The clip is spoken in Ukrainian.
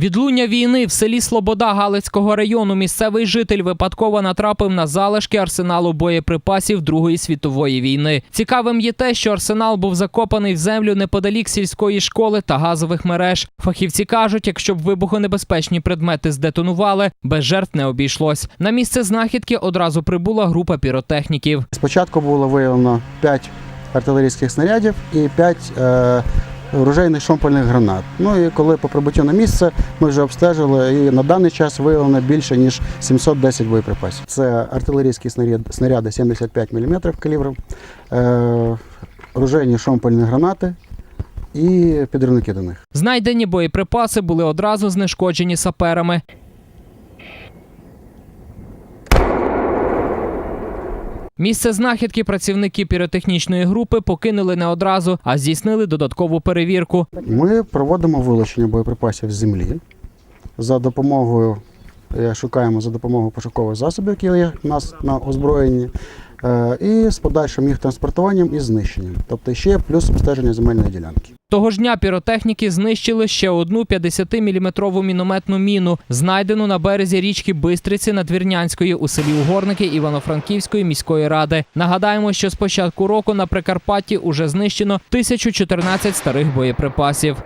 Відлуння війни в селі Слобода Галицького району місцевий житель випадково натрапив на залишки арсеналу боєприпасів Другої світової війни. Цікавим є те, що арсенал був закопаний в землю неподалік сільської школи та газових мереж. Фахівці кажуть, якщо б вибухонебезпечні предмети здетонували, без жертв не обійшлось. На місце знахідки одразу прибула група піротехніків. Спочатку було виявлено 5 артилерійських снарядів і 5 е, ружейних шомпольних гранат. Ну і коли по прибуттю на місце ми вже обстежили, і на даний час виявлено більше ніж 710 боєприпасів. Це артилерійські снаряди, снаряди 75 мм калібру, ружейні шомпольні гранати і підривники до них. Знайдені боєприпаси були одразу знешкоджені саперами. Місце знахідки працівники піротехнічної групи покинули не одразу, а здійснили додаткову перевірку. Ми проводимо вилучення боєприпасів з землі за допомогою, шукаємо за допомогою пошукових засобів, які є у нас на озброєнні, і з подальшим їх транспортуванням і знищенням. Тобто ще плюс обстеження земельної ділянки. Того ж дня піротехніки знищили ще одну 50-мм мінометну міну, знайдену на березі річки Бистриці Надвірнянської у селі Угорники Івано-Франківської міської ради. Нагадаємо, що з початку року на Прикарпатті уже знищено 1014 старих боєприпасів.